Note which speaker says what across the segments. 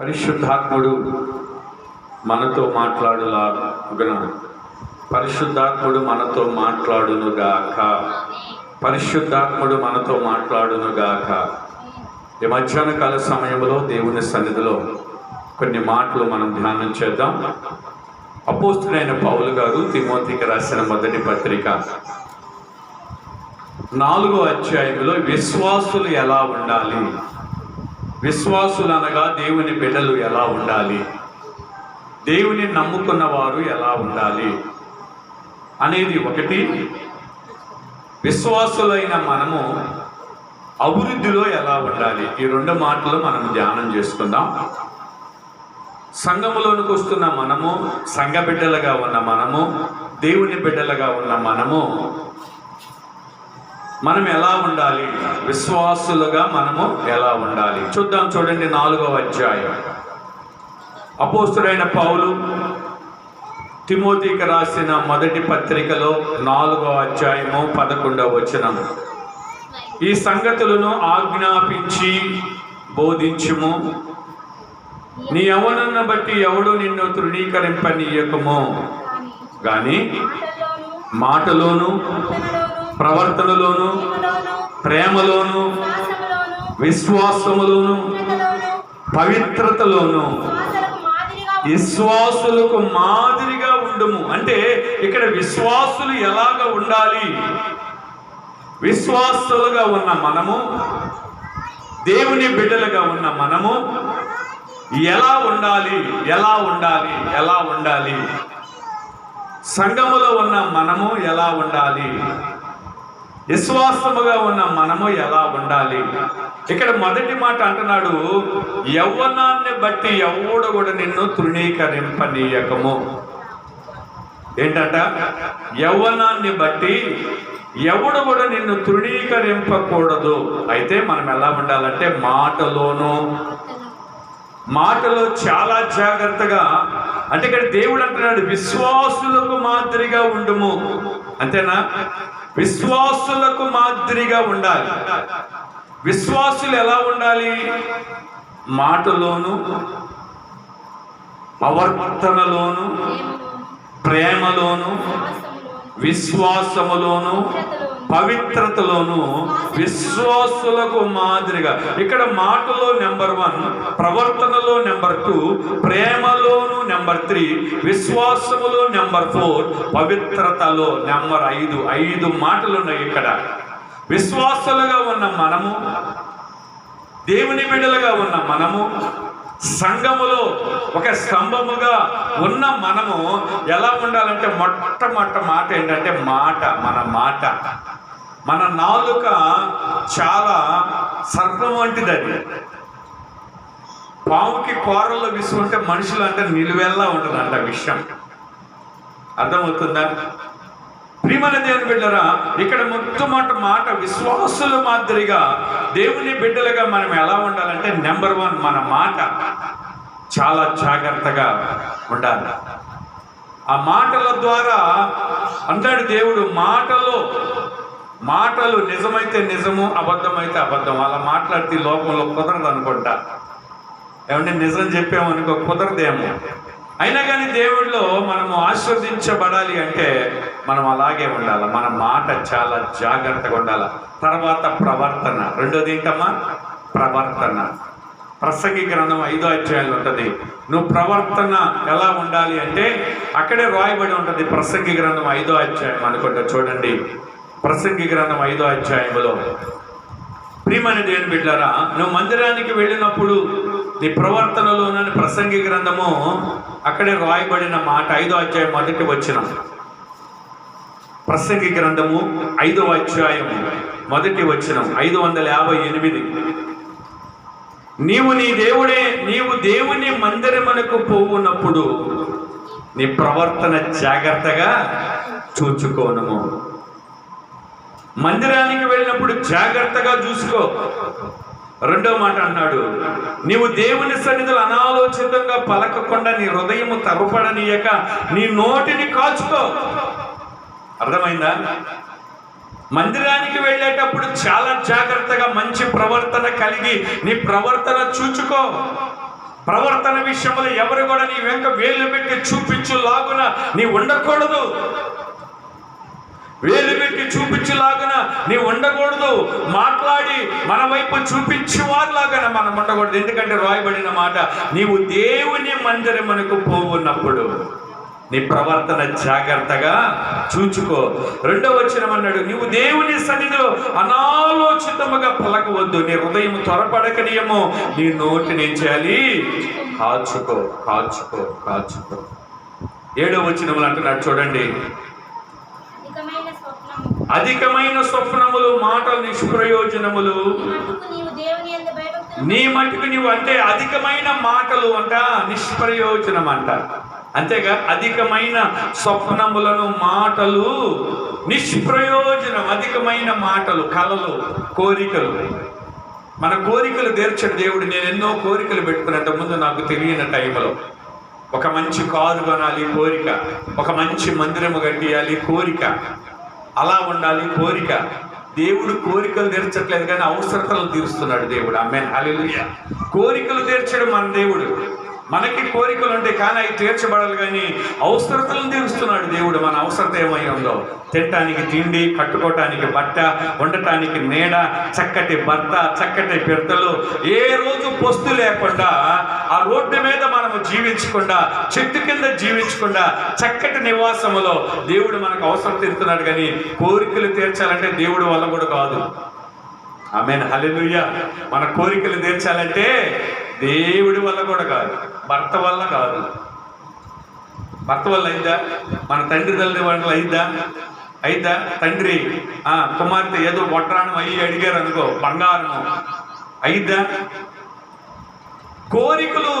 Speaker 1: పరిశుద్ధాత్ముడు మనతో మాట్లాడులాగున పరిశుద్ధాత్ముడు మనతో మాట్లాడునుగాక. పరిశుద్ధాత్ముడు మనతో మాట్లాడునుగాక. ఈ మధ్యాహ్న కాల సమయంలో దేవుని సన్నిధిలో కొన్ని మాటలు మనం ధ్యానం చేద్దాం. అపోస్తుడైన పౌలు గారు తిమోతికి రాసిన మొదటి పత్రిక. నాలుగో అధ్యాయంలో విశ్వాసులు ఎలా ఉండాలి? విశ్వాసులు అనగా దేవుని బిడ్డలు ఎలా ఉండాలి? దేవుని నమ్ముకున్న వారు ఎలా ఉండాలి? అనేది ఒకటి. విశ్వాసులైన మనము అభివృద్ధిలో ఎలా ఉండాలి? ఈ రెండు మాటలు మనం ధ్యానం చేసుకుందాం. సంఘములోనికి వస్తున్న మనము సంఘ బిడ్డలుగా ఉన్న మనము దేవుని బిడ్డలుగా ఉన్న మనము మనం ఎలా ఉండాలి? విశ్వాసులుగా మనము ఎలా ఉండాలి? చూద్దాం చూడండి నాలుగవ అధ్యాయం. అపోస్తుడైన పౌలు తిమోతికి రాసిన మొదటి పత్రికలో నాలుగవ అధ్యాయము పదకొండవ వచనం. ఈ సంగతులను ఆజ్ఞాపించి బోధించుము. నీ యవనన్న బట్టి ఎవడు నిన్ను తృణీకరింపనీయకము. గాని మాటలోను ప్రవర్తనలోను ప్రేమలోను విశ్వాసములోను పవిత్రతలోను విశ్వాసులకు మాదిరిగా ఉండము. అంటే ఇక్కడ విశ్వాసులు ఎలాగ ఉండాలి? విశ్వాసులుగా ఉన్న మనము దేవుని బిడ్డలుగా ఉన్న మనము ఎలా ఉండాలి? ఎలా ఉండాలి? ఎలా ఉండాలి? సంఘములో ఉన్న మనము ఎలా ఉండాలి? విశ్వాసముగా ఉన్న మనము ఎలా ఉండాలి? ఇక్కడ మొదటి మాట అంటున్నాడు యవ్వనాన్ని బట్టి ఎవడు కూడా నిన్ను తృణీకరింపనీయకము. ఏంటంట? యవ్వనాన్ని బట్టి ఎవడు కూడా నిన్ను తృణీకరింపకూడదు. అయితే మనం ఎలా ఉండాలంటే మాటలోను మాటలో చాలా జాగ్రత్తగా అంటే ఇక్కడ దేవుడు అంటున్నాడు విశ్వాసులకు మాదిరిగా ఉండుము. అంతేనా? విశ్వాసులకు మాదిరిగా ఉండాలి. విశ్వాసులు ఎలా ఉండాలి? మాటలోను ప్రవర్తనలోను ప్రేమలోను విశ్వాసములోను పవిత్రతలోను విశ్వాసులకు మాదిరిగా. ఇక్కడ మాటలో నెంబర్ వన్ ప్రవర్తనలో నెంబర్ టూ ప్రేమలోను నెంబర్ త్రీ విశ్వాసములో నెంబర్ ఫోర్ పవిత్రతలో నెంబర్ ఐదు. ఐదు మాటలు ఉన్నాయి ఇక్కడ. విశ్వాసులుగా ఉన్న మనము దేవుని బిడ్డలుగా ఉన్న మనము సంఘములో ఒక స్తంభముగా ఉన్న మనము ఎలా ఉండాలంటే మొట్టమొట్ట మాట ఏంటంటే మాట మన మాట. మన నాలుక చాలా సర్పం వంటిది అది. పాముకి కూరల్లో విసుకుంటే మనుషులు అంటే నిలువెల్లా ఉంటుందంట విషయం. అర్థమవుతుందా? ప్రియమైన దేవుని బిడ్డరా ఇక్కడ మొట్టమొదటి మాట విశ్వాసుల మాదిరిగా దేవుని బిడ్డలుగా మనం ఎలా ఉండాలంటే నెంబర్ వన్ మన మాట చాలా జాగ్రత్తగా ఉండాలి. ఆ మాటల ద్వారా అంటాడు దేవుడు మాటలో మాటలు నిజమైతే నిజము అబద్ధమైతే అబద్ధం. అలా మాట్లాడితే లోకంలో కుదరదు అనుకుంటా. ఏమంటే నిజం చెప్పామనుకో కుదరదేమో. అయినా కానీ దేవుడిలో మనము ఆస్వాదించబడాలి అంటే మనం అలాగే ఉండాలి? మన మాట చాలా జాగ్రత్తగా ఉండాలి? తర్వాత ప్రవర్తన. రెండోది ఏంటమ్మా? ప్రవర్తన. ప్రసంగి గ్రంథం ఐదో అధ్యాయంలో ఉంటుంది. నువ్వు ప్రవర్తన ఎలా ఉండాలి అంటే అక్కడే రాయబడి ఉంటుంది ప్రసంగి గ్రంథం ఐదో అధ్యాయం అనుకుంటా చూడండి. ప్రసంగి గ్రంథం ఐదో అధ్యాయంలో. ప్రియమైన దేవుని బిడ్డారా నువ్వు మందిరానికి వెళ్ళినప్పుడు నీ ప్రవర్తనలోనని ప్రసంగి గ్రంథము అక్కడే రాయబడిన మాట ఐదో అధ్యాయం మొదటి వచ్చిన ప్రసంగి గ్రంథము ఐదో అధ్యాయము. మొదటి వచ్చినం ఐదు వందల యాభై ఎనిమిది. నీవు నీ దేవుడే నీవు దేవుని మందిరమునకు పోవునప్పుడు నీ ప్రవర్తన జాగ్రత్తగా చూచుకోనము. మందిరానికి వెళ్ళినప్పుడు జాగ్రత్తగా చూసుకో. రెండో మాట అన్నాడు నీవు దేవుని సన్నిధులు అనాలోచితంగా పలకకుండా నీ హృదయము తరపడనీయక నీ నోటిని కాచుకో. అర్థమైందా? మందిరానికి వెళ్ళేటప్పుడు చాలా జాగ్రత్తగా మంచి ప్రవర్తన కలిగి నీ ప్రవర్తన చూచుకో. ప్రవర్తన విషయంలో ఎవరు కూడా నీ వెంక వేలు పెట్టి చూపించు లాగున నీ ఉండకూడదు. వేలు పెట్టి చూపించులాగన నీ ఉండకూడదు. మాట్లాడి మన వైపు చూపించేవారులాగన మనం ఉండకూడదు. ఎందుకంటే రాయబడిన మాట నీవు దేవుని మందిరమునకు పోవున్నప్పుడు నీ ప్రవర్తన జాగ్రత్తగా చూచుకో. రెండో వచ్చిన అన్నాడు నీవు దేవుని సన్నిధిలో అనాలోచితముగా పలకవద్దు. నీ హృదయం త్వరపడకనియము. నీ నోటిని ఏం చేయాలి కాచుకో కాచుకో కాచుకో. ఏడో వచ్చినములు అంటున్నాడు చూడండి.
Speaker 2: అధికమైన స్వప్నము.
Speaker 1: అధికమైన స్వప్నములు మాటలు నిష్ప్రయోజనములు నీ మట్టుకు నీవు అంటే అధికమైన మాటలు అంట నిష్ప్రయోజనం అంట అంతేగా అధికమైన స్వప్నములను మాటలు నిష్ప్రయోజనం అధికమైన మాటలు కలలు కోరికలు. మన కోరికలు తీర్చడు దేవుడు. నేను ఎన్నో కోరికలు పెట్టుకున్నంత ముందు నాకు తెలియని టైంలో ఒక మంచి కారు కొనాలి కోరిక ఒక మంచి మందిరము కట్టియాలి కోరిక అలా ఉండాలి కోరిక. దేవుడు కోరికలు తీర్చట్లేదు కానీ అవసరతలు తీరుస్తున్నాడు దేవుడు. ఆమె హల్లెలూయా. కోరికలు తీర్చడం మన దేవుడు. మనకి కోరికలు ఉంటాయి కానీ అవి తీర్చబడాలి కానీ అవసరతలను తీరుస్తున్నాడు దేవుడు. మన అవసరత ఏమై ఉందో? తినటానికి తిండి కట్టుకోవటానికి బట్ట ఉండటానికి నీడ చక్కటి భర్త చక్కటి పెద్దలు ఏ రోజు పొస్తు లేకుండా ఆ రోడ్డు మీద మనము జీవించకుండా చెట్టు కింద జీవించకుండా చక్కటి నివాసములో దేవుడు మనకు అవసరం తీరుతున్నాడు కానీ కోరికలు తీర్చాలంటే దేవుడు వల్ల కూడా కాదు. ఆమె హలెలుయ్య మన కోరికలు తీర్చాలంటే దేవుడి వల్ల కూడా కాదు భర్త వల్ల కాదు. భర్త వల్ల అయిందా? మన తండ్రి తల్లి వల్ల అయిందా? అయిందా? తండ్రి ఆ కుమార్తె ఏదో వడ్రాణం అయ్యి అడిగారు అనుకో బంగారం అయిద్దా కోరికలు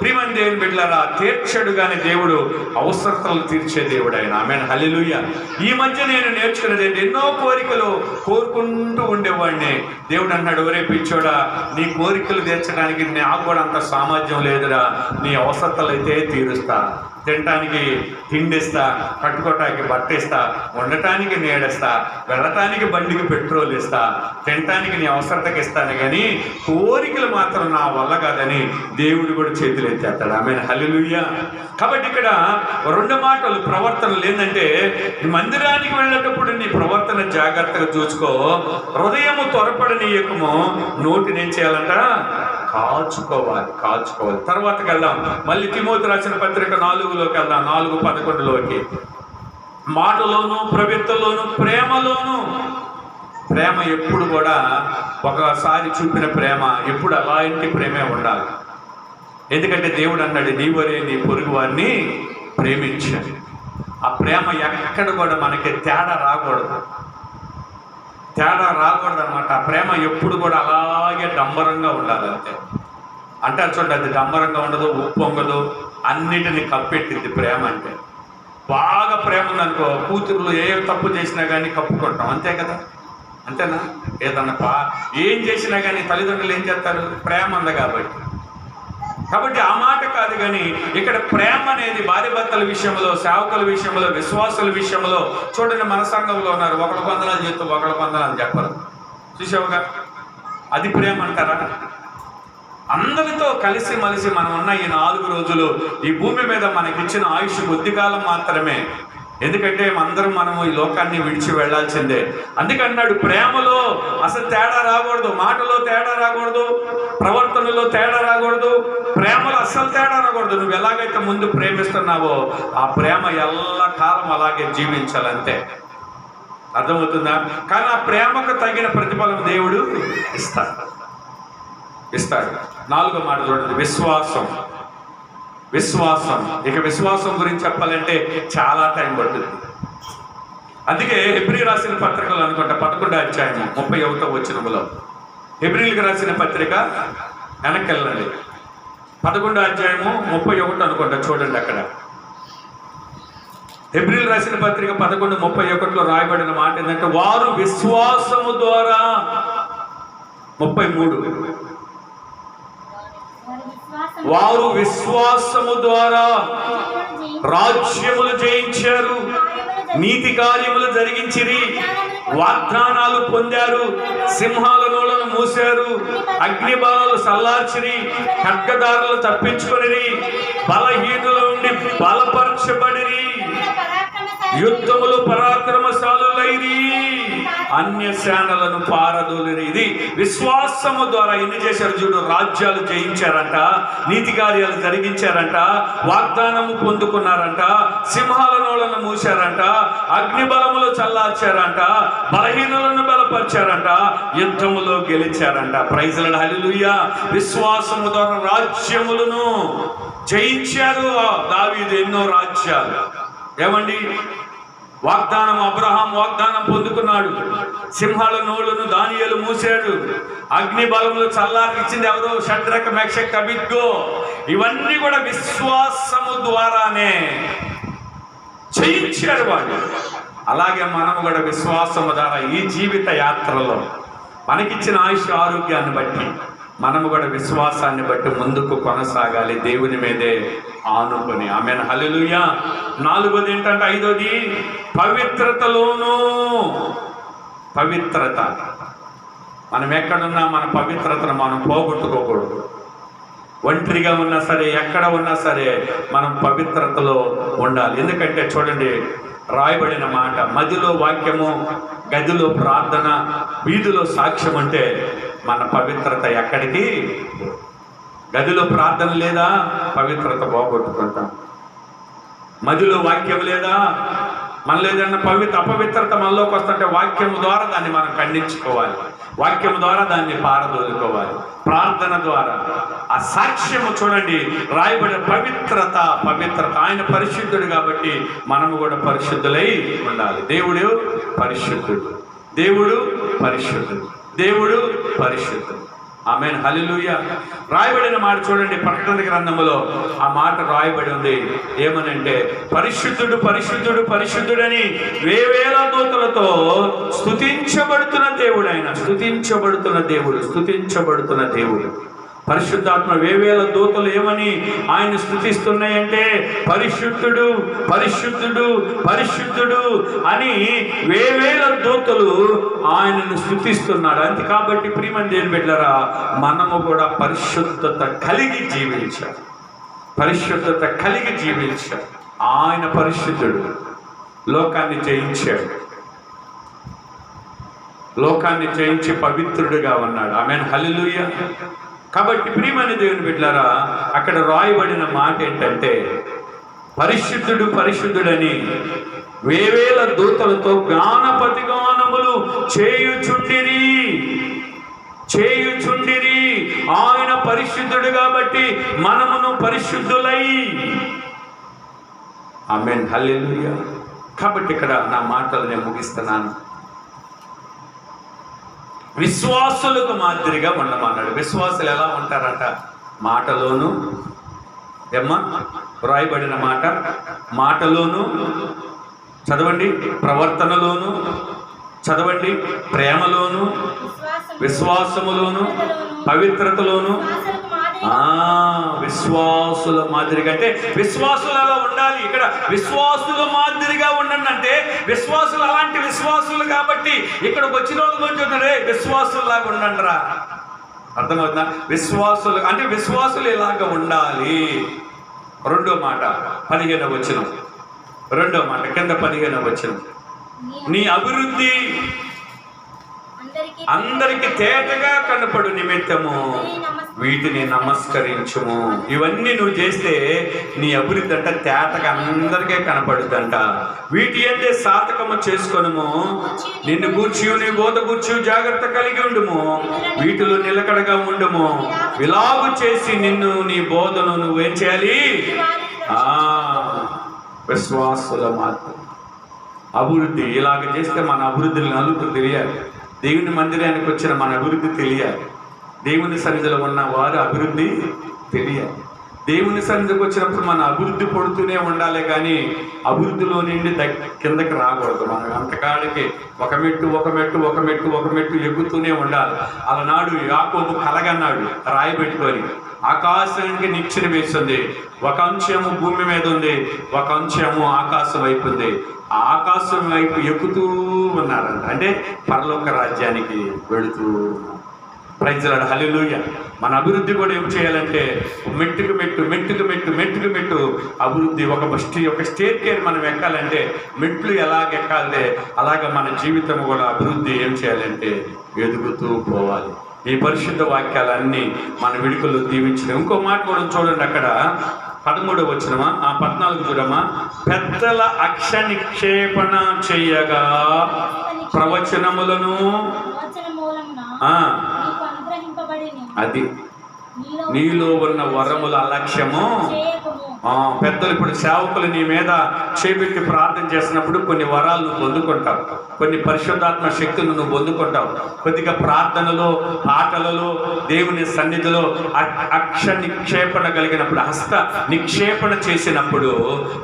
Speaker 1: ప్రియమని దేవుని బిడ్డలారా తీర్చడు కానీ దేవుడు అవసరతలు తీర్చే దేవుడు ఆయన ఆమె హలిలుయ్య ఈ మధ్య నేను నేర్చుకున్నది ఏంటి? ఎన్నో కోరికలు కోరుకుంటూ ఉండేవాడిని. దేవుడు అన్నాడు ఒరే పిచ్చోడా నీ కోరికలు తీర్చడానికి నాకు కూడా అంత సామర్థ్యం లేదురా. నీ అవసరతలు అయితే తీరుస్తా. తినటానికి తిండిస్తా కట్టుకోవటానికి బట్ట ఇస్తా ఉండటానికి నీడేస్తా వెళ్ళటానికి బండికి పెట్రోల్ ఇస్తా తినటానికి నీ అవసరతకి ఇస్తాను కానీ కోరికలు మాత్రం నా వల్ల కాదని దేవుడు కూడా చేతులు ఎత్తేస్తాడు. ఆమె హలిలుయ్య కాబట్టి ఇక్కడ రెండు మాటలు ప్రవర్తనలు ఏంటంటే మందిరానికి వెళ్ళేటప్పుడు నీ ప్రవర్తన జాగ్రత్తగా చూసుకో. హృదయము త్వరపడనీయకము నోటినేం ఏం చేయాలంట కాచుకోవాలి కాచుకోవాలి తర్వాతకి వెళ్దాం మళ్ళీ తిమోతి రాసిన పత్రిక నాలుగులోకి వెళ్దాం. నాలుగు పదకొండులోకి. మాటలోను ప్రవృత్తిలోను ప్రేమలోను. ప్రేమ ఎప్పుడు కూడా ఒకసారి చూపిన ప్రేమ ఎప్పుడు అలాంటి ప్రేమే ఉండాలి. ఎందుకంటే దేవుడు అన్నాడు నీవరే నీ పొరుగు వారిని ప్రేమించాడు ఆ ప్రేమ ఎక్కడ కూడా మనకి తేడా రాకూడదు. తేడా రాకూడదు అనమాట ప్రేమ ఎప్పుడు కూడా అలాగే డంబరంగా ఉండాలి అంతే. అంటారు చూడండి అది డంబరంగా ఉండదు ఉప్పు పొంగదు అన్నిటిని కప్పెట్టింది ప్రేమ అంటే. బాగా ప్రేమ ఉందనుకో కూతురులు ఏ తప్పు చేసినా కానీ కప్పుకుంటాం అంతే కదా? అంతేనా? ఏదన్నా పా ఏం చేసినా కానీ తల్లిదండ్రులు ఏం చేస్తారు? ప్రేమ ఉంది కాబట్టి. కాబట్టి ఆ మాట కాదు కానీ ఇక్కడ ప్రేమ అనేది భార్య భర్తల విషయంలో సేవకుల విషయంలో విశ్వాసుల విషయంలో చూడండి మన సంఘంలో ఉన్నారు. ఒకళ్ళ పందనాలు చేస్తూ ఒకళ్ళ పందనాలు చెప్పరు. చూసావుగా? అది ప్రేమ అంటారా? అందరితో కలిసి మలిసి మనం ఉన్న ఈ నాలుగు రోజులు ఈ భూమి మీద మనకిచ్చిన ఆయుష్ కొద్ది కాలం మాత్రమే. ఎందుకంటే అందరం మనము ఈ లోకాన్ని విడిచి వెళ్ళాల్సిందే. అందుకన్నాడు ప్రేమలో అసలు తేడా రాకూడదు మాటలో తేడా రాకూడదు ప్రవర్తనలో తేడా రాకూడదు ప్రేమలో అస్సలు తేడా రాకూడదు. నువ్వు ఎలాగైతే ముందు ప్రేమిస్తున్నావో ఆ ప్రేమ ఎల్ల కాలం అలాగే జీవించాలంతే. అర్థమవుతుందా? కానీ ఆ ప్రేమకు తగిన ప్రతిఫలం దేవుడు ఇస్తాడు. ఇస్తాడు. నాలుగో మాట చూడండి. విశ్వాసం. విశ్వాసం. ఇక విశ్వాసం గురించి చెప్పాలంటే చాలా టైం పడుతుంది. అందుకే హెబ్రి రాసిన పత్రికలు అనుకుంటా పదకొండో అధ్యాయం ముప్పై ఒకటో వచ్చినములో హెబ్రిల్కి రాసిన పత్రిక వెనక్కి వెళ్ళండి పదకొండో అధ్యాయము ముప్పై ఒకటి అనుకుంటా చూడండి అక్కడ. హెబ్రిల్ రాసిన పత్రిక పదకొండు ముప్పై ఒకటిలో రాయబడిన మాట ఏంటంటే వారు విశ్వాసము ద్వారా ముప్పై మూడు
Speaker 2: వారు
Speaker 1: విశ్వాసము ద్వారా రాజ్యములు జయించారు. నీతి కార్యములు జరిగించిరి. వాగ్దానాలు పొందారు. సింహాల నూలను మూశారు. అగ్నిబాలలు సల్లార్చిరి. ఖడ్గదారులు తప్పించుకొని బలహీనుల నుండి బలపరచబడిరి. యుద్ధములు పరాక్రమ అన్య సేనలను పారదోలిరి. ఇది విశ్వాసము ద్వారా ఎన్ని చేశారు చూడు రాజ్యాలు జయించారంట నీతి కార్యాలు జరిగించారంట వాగ్దానము పొందుకున్నారంట సింహాల నోళ్ళను మూశారంట అగ్ని బలములు చల్లార్చారంట బలహీనులను బలపరిచారంట యుద్ధములో గెలిచారంట. ప్రైజల హలిలుయ్య విశ్వాసము ద్వారా రాజ్యములను జయించారు దావీదు ఎన్నో రాజ్యాలు. ఏమండి? వాగ్దానం అబ్రహాం వాగ్దానం పొందుకున్నాడు. సింహాల నోళ్ళను దానియలు మూసాడు అగ్ని బలములు చల్లారిచ్చింది ఎవరో? షడ్రక మెక్షక్ అభిద్గో ఇవన్నీ కూడా విశ్వాసము ద్వారానే చేయించాడు వాడు. అలాగే మనము కూడా విశ్వాసము ద్వారా ఈ జీవిత యాత్రలో మనకిచ్చిన ఆయుష్ ఆరోగ్యాన్ని బట్టి మనము కూడా విశ్వాసాన్ని బట్టి ముందుకు కొనసాగాలి దేవుని మీదే. ఆనుకొని. ఆమె హల్లెలూయ. నాలుగోది ఏంటంటే ఐదోది? పవిత్రతలోను పవిత్రత. మనం ఎక్కడున్నా మన పవిత్రతను మనం పోగొట్టుకోకూడదు. ఒంటరిగా ఉన్నా సరే ఎక్కడ ఉన్నా సరే మనం పవిత్రతలో ఉండాలి. ఎందుకంటే చూడండి రాయబడిన మాట మదిలో వాక్యము గదిలో ప్రార్థన వీధిలో సాక్ష్యం అంటే మన పవిత్రత ఎక్కడికి? గదిలో ప్రార్థన లేదా? పవిత్రత పోగొట్టుకుంటాం. మదిలో వాక్యం లేదా? మనలో ఏదైనా పవిత్ర అపవిత్రత మనలోకి వస్తుంటే వాక్యం ద్వారా దాన్ని మనం ఖండించుకోవాలి. వాక్యం ద్వారా దాన్ని పారదోలుకోవాలి. ప్రార్థన ద్వారా. ఆ సాక్ష్యము చూడండి రాయబడిన పవిత్రత పవిత్రత. ఆయన పరిశుద్ధుడు కాబట్టి మనము కూడా పరిశుద్ధులై ఉండాలి. దేవుడు పరిశుద్ధుడు. దేవుడు పరిశుద్ధుడు. దేవుడు పరిశుద్ధుడు. ఆమె హలిలుయ రాయబడిన మాట చూడండి ప్రకటన గ్రంథములో. ఆ మాట రాయబడి ఉంది. ఏమనంటే పరిశుద్ధుడు పరిశుద్ధుడు పరిశుద్ధుడని వేవేల దూతలతో స్తుతించబడుతున్న దేవుడు ఆయన స్థుతించబడుతున్న దేవుడు స్థుతించబడుతున్న దేవుడు. పరిశుద్ధాత్మ వేవేల దూతలు ఏమని ఆయన స్థుతిస్తున్నాయంటే పరిశుద్ధుడు పరిశుద్ధుడు పరిశుద్ధుడు అని వేవేల దూతలు ఆయనను స్థుతిస్తున్నాడు. అంతే కాబట్టి ప్రియమని దేని బిడ్డరా మనము కూడా పరిశుద్ధత కలిగి జీవించాలి. పరిశుద్ధత కలిగి జీవించాలి. ఆయన పరిశుద్ధుడు లోకాన్ని జయించాడు. లోకాన్ని జయించి పవిత్రుడిగా ఉన్నాడు. ఆమె హలిలుయ్య కాబట్టి ప్రియమైన దేవుని బిడ్డారా అక్కడ రాయబడిన మాట ఏంటంటే పరిశుద్ధుడు పరిశుద్ధుడని వేవేల దూతలతో గానపతి గానములు చేయుచుండిరి. చేయుచుండిరి. ఆయన పరిశుద్ధుడు కాబట్టి మనమును పరిశుద్ధులై. ఆమెన్. హల్లెలూయా. కాబట్టి ఇక్కడ నా మాటలు నేను ముగిస్తున్నాను. విశ్వాసులకు మాదిరిగా ఉండమన్నాడు. విశ్వాసులు ఎలా ఉంటారట? మాటలోను ఏమ్మా? రాయబడిన మాట. మాటలోను చదవండి. ప్రవర్తనలోను చదవండి. ప్రేమలోను
Speaker 2: విశ్వాసం
Speaker 1: విశ్వాసములోను పవిత్రతలోను విశ్వాసుల మాదిరిగా అంటే విశ్వాసులు ఉండాలి. ఇక్కడ విశ్వాసుల మాదిరిగా ఉండండి అంటే విశ్వాసులు అలాంటి విశ్వాసులు కాబట్టి ఇక్కడికి వచ్చిన వాళ్ళు కొంచెం రే విశ్వాసులాగా ఉండండి రా. అర్థమవుతుందా? విశ్వాసులు అంటే విశ్వాసులు ఇలాగ ఉండాలి. రెండో మాట పదిహేను వచ్చిన రెండో మాట కింద పదిహేను వచ్చిన నీ అభివృద్ధి
Speaker 2: అందరికి
Speaker 1: తేటగా కనపడు నిమిత్తము. వీటిని నమస్కరించుము. ఇవన్నీ నువ్వు చేస్తే నీ అభివృద్ధి అంట తేటగా అందరికీ కనపడుద్దంట వీటి అంటే సాధకము చేసుకొనుము. నిన్ను కూర్చి నీ బోధ కూర్చు జాగ్రత్త కలిగి ఉండుము. వీటిలో నిలకడగా ఉండుము. విలాగు చేసి నిన్ను నీ బోధను నువ్వేం చేయాలి? ఆ విశ్వాసుల మాత్రం అభివృద్ధి ఇలాగ చేస్తే మన అభివృద్ధిని నలుగురు తెలియాలి. దేవుని మందిరానికి వచ్చిన మన అభివృద్ధి తెలియాలి. దేవుని సన్నిధిలో ఉన్న వారు అభివృద్ధి తెలియాలి. దేవుని సన్నిధికి వచ్చినప్పుడు మన అభివృద్ధి పడుతూనే ఉండాలి కానీ అభివృద్ధిలో నుండి కిందకి రాకూడదు. మనం అంతకాడికి ఒక మెట్టు ఒక మెట్టు ఒక మెట్టు ఒక మెట్టు ఎక్కుతూనే ఉండాలి. అలనాడు యాకోబు కలగన్నాడు రాయి పెట్టుకొని. ఆకాశానికి నిచ్చెన వేస్తుంది ఒక అంశము భూమి మీద ఉంది. ఒక అంశము ఆకాశం వైపు ఉంది. ఆ ఆకాశం వైపు ఎక్కుతూ ఉన్నారంట. అంటే పరలోక రాజ్యానికి వెళుతూ ప్రజలాడు హలిలుయ మన అభివృద్ధి కూడా ఏం చేయాలంటే మెట్టుకు మెట్టు మెట్టుకు మెట్టు మెట్టుకు మెట్టు అభివృద్ధి ఒక స్టే ఒక స్టేర్ కేర్ మనం ఎక్కాలంటే మెట్లు ఎలాగ ఎక్కాలంటే అలాగ మన జీవితం కూడా అభివృద్ధి ఏం చేయాలంటే ఎదుగుతూ పోవాలి. ఈ పరిశుద్ధ వాక్యాలన్నీ మన విడుకల్లో దీవించిన ఇంకో మాట కూడా చూడండి అక్కడ. పదమూడవ వచ్చినమా ఆ పద్నాలుగు చూడమా? పెద్దల అక్ష నిక్షేపణ చేయగా ప్రవచనములను అది
Speaker 2: నీలో
Speaker 1: ఉన్న వరముల అలక్ష్యము పెద్దలు ఇప్పుడు సేవకులు నీ మీద చేపెట్టి ప్రార్థన చేసినప్పుడు కొన్ని వరాలు నువ్వు పొందుకుంటావు. కొన్ని పరిశుద్ధాత్మ శక్తులు నువ్వు పొందుకుంటావు. కొద్దిగా ప్రార్థనలో ఆటలలో దేవుని సన్నిధిలో అక్ష నిక్షేపణ కలిగినప్పుడు హస్త నిక్షేపణ చేసినప్పుడు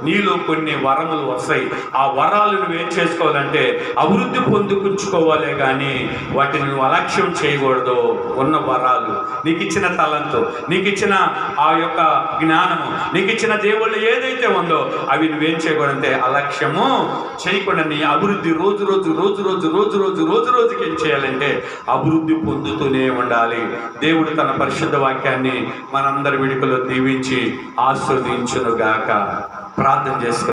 Speaker 1: నీలో కొన్ని వరములు వస్తాయి. ఆ వరాలు నువ్వు ఏం చేసుకోవాలంటే అభివృద్ధి పొందుకుంచుకోవాలే కానీ వాటిని నువ్వు అలక్ష్యం చేయకూడదు. ఉన్న వరాలు. నీకు ఇచ్చిన తలంతో నీకు ఇచ్చిన ఆ యొక్క జ్ఞానము నీకు ఇచ్చిన దేవుళ్ళు ఏదైతే ఉందో అవి నువ్వేం చేయకూడదంటే అలక్ష్యము చేయకుండా నీ అభివృద్ధి రోజు రోజు రోజు రోజు రోజు రోజు రోజు రోజుకి ఏం చేయాలంటే అభివృద్ధి పొందుతూనే ఉండాలి. దేవుడు తన పరిశుద్ధ వాక్యాన్ని మనందరి విడుకలో దీవించి ఆస్వాదించునుగాక. ప్రార్థన చేసుకు